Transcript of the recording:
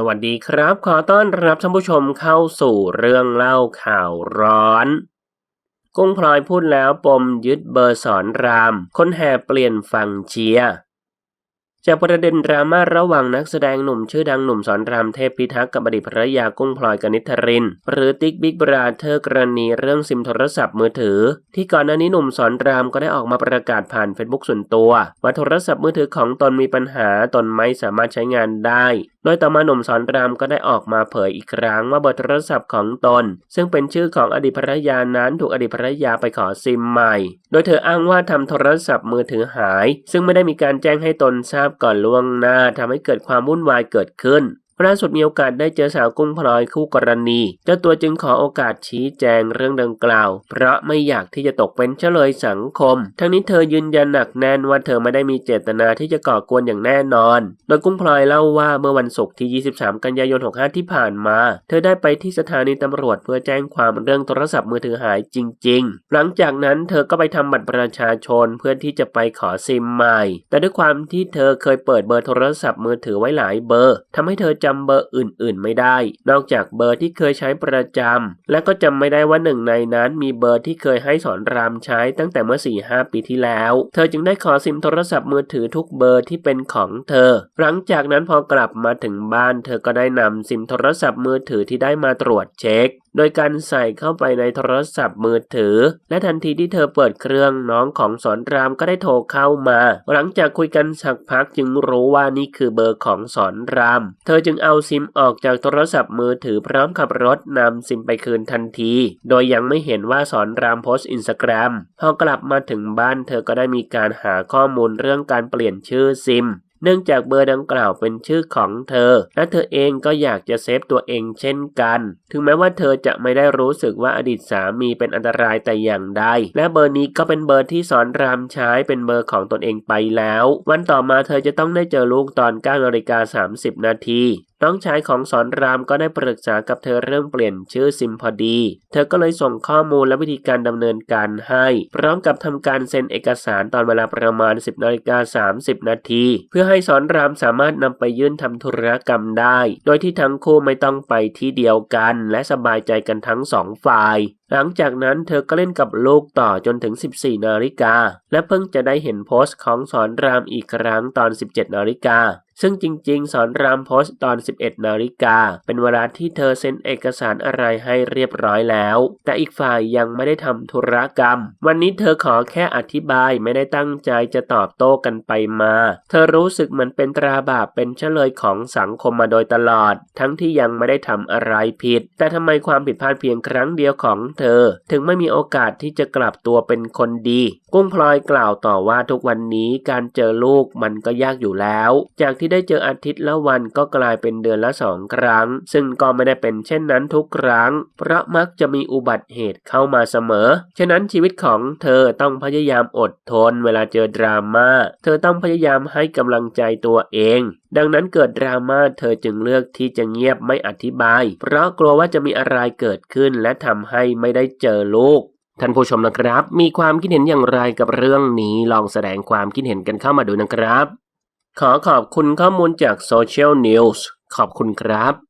สวัสดีครับ ขอต้อนรับท่านผู้ชมเข้าสู่เรื่องเล่าข่าวร้อน กุ้งพลอยพูดแล้วปมยึดเบอร์สอนราม คนแห่เปลี่ยนฝั่งเชียร์ จากประเด็นดราม่าระหว่างนักแสดงหนุ่มชื่อดังหนุ่มสอนรามเทพพิทักษ์กับอดีตภรรยากุ้งพลอยกนิษฐริน หรือติ๊กบิ๊กบราเธอร์กรณีเรื่องซิมโทรศัพท์มือถือ ที่ก่อนหน้านี้หนุ่มสอนรามก็ได้ออกมาประกาศผ่านเฟซบุ๊กส่วนตัวว่าโทรศัพท์มือถือของตนมีปัญหาตนไม่สามารถใช้งานได้ โดยต่อมาหนุ่มสอนรามก็ได้ออกมาเผยอีกครั้งว่าเบอร์โทรศัพท์ของตน ซึ่งเป็นชื่อของอดีตภรรยานั้นถูกอดีตภรรยาไปขอซิมใหม่ โดยเธออ้างว่าทำโทรศัพท์มือถือหาย ซึ่งไม่ได้มีการแจ้งให้ตนทราบก่อนล่วงหน้าทำให้เกิดความวุ่นวายเกิดขึ้น ล่าสุดมีโอกาสได้เจอสาวกุ้งพลอยคู่กรณีเจ้าตัวจึงขอโอกาสชี้แจงเรื่องดังกล่าว เพราะไม่อยากที่จะตกเป็นเฉลยสังคม ทั้งนี้เธอยืนยันหนักแน่นว่าเธอไม่ได้มีเจตนาที่จะก่อกวนอย่างแน่นอน โดยกุ้งพลอยเล่าว่าเมื่อวันศุกร์ที่ 23 กันยายน 65 ที่ผ่านมา เธอได้ไปที่สถานีตำรวจเพื่อแจ้งความเรื่องโทรศัพท์มือถือหายจริง ๆ หลังจากนั้นเธอก็ไปทำบัตรประชาชนเพื่อที่จะไปขอซิมใหม่ แต่ด้วยความที่เธอเคยเปิดเบอร์โทรศัพท์มือถือไว้หลายเบอร์ทำให้เธอจำเบอร์อื่น ๆ ไม่ได้ นอกจากเบอร์ที่เคยใช้ประจำและก็จำไม่ได้ว่าหนึ่งในนั้นมีเบอร์ที่เคยให้สอนรามใช้ตั้งแต่เมื่อ4-5ปีที่แล้ว เธอจึงได้ขอซิมโทรศัพท์มือถือทุกเบอร์ที่เป็นของเธอ หลังจากนั้นพอกลับมาถึงบ้าน เธอก็ได้นำซิมโทรศัพท์มือถือที่ได้มาตรวจเช็คโดยการใส่เข้าไปในโทรศัพท์มือถือ และทันทีที่เธอเปิดเครื่องน้องของสอนรามก็ได้โทรเข้ามา หลังจากคุยกันสักพักจึงรู้ว่านี่คือเบอร์ของสอนราม เธอจึงเอาซิมออกจากโทรศัพท์มือถือพร้อมขับรถนำซิมไปคืนทันที โดยยังไม่เห็นว่าสอนรามโพสต์อินสตาแกรมพอกลับมาถึงบ้านเธอก็ได้มีการหาข้อมูลเรื่องการเปลี่ยนชื่อซิมเนื่องจากเบอร์ดังกล่าวเป็นชื่อของเธอ และเธอเองก็อยากจะเซฟตัวเองเช่นกัน ถึงแม้ว่าเธอจะไม่ได้รู้สึกว่าอดีตสามีเป็นอันตรายแต่อย่างใด และเบอร์นี้ก็เป็นเบอร์ที่สอนรามใช้เป็นเบอร์ของตนเองไปแล้ว วันต่อมาเธอจะต้องได้เจอลูกตอน9นาฬิกา30 นาที น้องชายของสอนรามก็ได้ปรึกษากับเธอเรื่องเปลี่ยนชื่อซิมพอดี เธอก็เลยส่งข้อมูลและวิธีการดำเนินการให้ พร้อมกับทำการเซ็นเอกสารตอนเวลาประมาณ 10นาฬิกา30 นาที เพื่อให้สอนรามสามารถนำไปยื่นทำธุรกรรมได้ โดยที่ทั้งคู่ไม่ต้องไปที่เดียวกัน และสบายใจกันทั้งสองฝ่าย หลังจากนั้นเธอก็เล่นกับลูกต่อจนถึง 14 นาฬิกา และเพิ่งจะได้เห็นโพสต์ของสอนรามอีกครั้งตอน 17 นาฬิกา ซึ่งจริงๆ สอนรามโพสต์ตอน 11 นาฬิกา เป็นเวลาที่เธอเซ็นเอกสารอะไรให้เรียบร้อยแล้ว แต่อีกฝ่ายยังไม่ได้ทำธุรกรรม วันนี้เธอขอแค่อธิบายไม่ได้ตั้งใจจะตอบโต้กันไปมา เธอรู้สึกเหมือนเป็นตราบาปเป็นเฉลยของสังคมมาโดยตลอด ทั้งที่ยังไม่ได้ทำอะไรผิด แต่ทำไมความผิดพลาดเพียงครั้งเดียวของเธอ ถึงไม่มีโอกาสที่จะกลับตัวเป็นคนดี กุ้งพลอยกล่าวต่อว่าทุกวันนี้การเจอลูกมันก็ยากอยู่แล้ว จากที่ได้เจออาทิตย์ละวันก็กลายเป็นเดือนละสองครั้ง ซึ่งก็ไม่ได้เป็นเช่นนั้นทุกครั้ง เพราะมักจะมีอุบัติเหตุเข้ามาเสมอ ฉะนั้นชีวิตของเธอต้องพยายามอดทน เวลาเจอดราม่า เธอต้องพยายามให้กำลังใจตัวเองดังนั้นเกิดดราม่าเธอจึงเลือกที่จะเงียบไม่อธิบาย เพราะกลัวว่าจะมีอะไรเกิดขึ้นและทำให้ไม่ได้เจอลูกท่านผู้ชมนะครับ มีความคิดเห็นอย่างไรกับเรื่องนี้ลองแสดงความคิดเห็นกันเข้ามาดูนะครับ ขอขอบคุณข้อมูลจากโซเชียลนิวส์ขอบคุณครับ